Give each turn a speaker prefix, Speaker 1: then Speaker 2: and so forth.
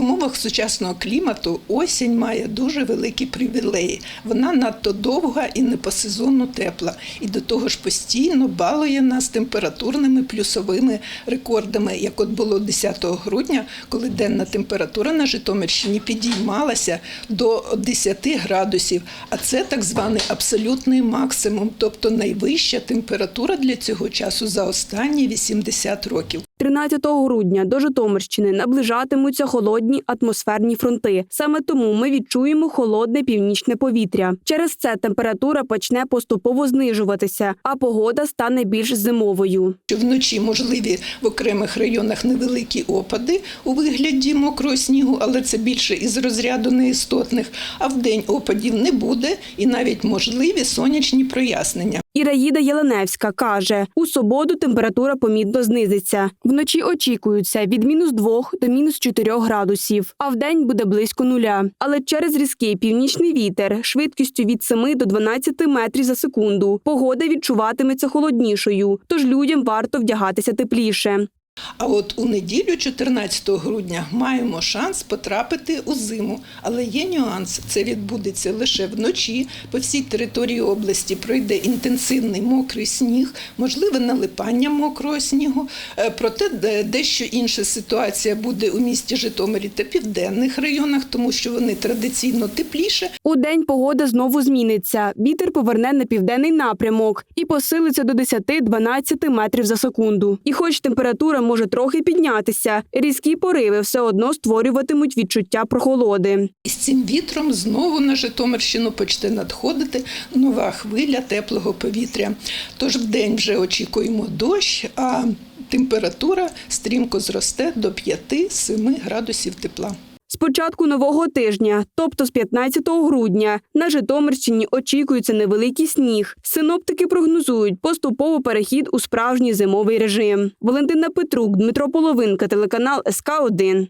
Speaker 1: умовах сучасного клімату осінь має дуже великі привілеї. Вона надто довга і не по сезону тепла. І до того ж постійно балує нас температурними плюсовими рекордами, як от було 10 грудня, коли денна температура на Житомирщині підіймалася до 10 градусів. А це так званий абсолютний максимум, тобто найвища температура для цього часу за останні 80 років.
Speaker 2: 13 грудня до Житомирщини наближатимуться холодні атмосферні фронти. Саме тому ми відчуємо холодне північне повітря. Через це температура почне поступово знижуватися, а погода стане більш зимовою.
Speaker 1: вночі можливі в окремих районах невеликі опади у вигляді мокрого снігу, але це більше із розряду неістотних. А в день опадів не буде і навіть можливі сонячні прояснення.
Speaker 2: Іраїда Єленевська каже, у суботу температура помітно знизиться. Вночі очікується від мінус 2 до мінус 4 градусів, а вдень буде близько нуля. Але через різкий північний вітер швидкістю від 7 до 12 метрів за секунду погода відчуватиметься холоднішою, тож людям варто вдягатися тепліше.
Speaker 1: А от у неділю, 14 грудня, маємо шанс потрапити у зиму. Але є нюанс: це відбудеться лише вночі. По всій території області пройде інтенсивний мокрий сніг, можливе налипання мокрого снігу. Е, Проте дещо інша ситуація буде у місті Житомирі та південних районах, тому що вони традиційно тепліше.
Speaker 2: У день погода знову зміниться. Вітер поверне на південний напрямок і посилиться до 10-12 метрів за секунду. І хоч температура може трохи піднятися, різкі пориви все одно створюватимуть відчуття прохолоди.
Speaker 1: З цим вітром знову на Житомирщину почне надходити нова хвиля теплого повітря. Тож вдень вже очікуємо дощ, а температура стрімко зросте до 5-7 градусів тепла.
Speaker 2: Початку нового тижня, тобто з 15 грудня, на Житомирщині очікується невеликий сніг. Синоптики прогнозують поступово перехід у справжній зимовий режим. Валентина Петрук, Дмитро Половинка, телеканал СК 1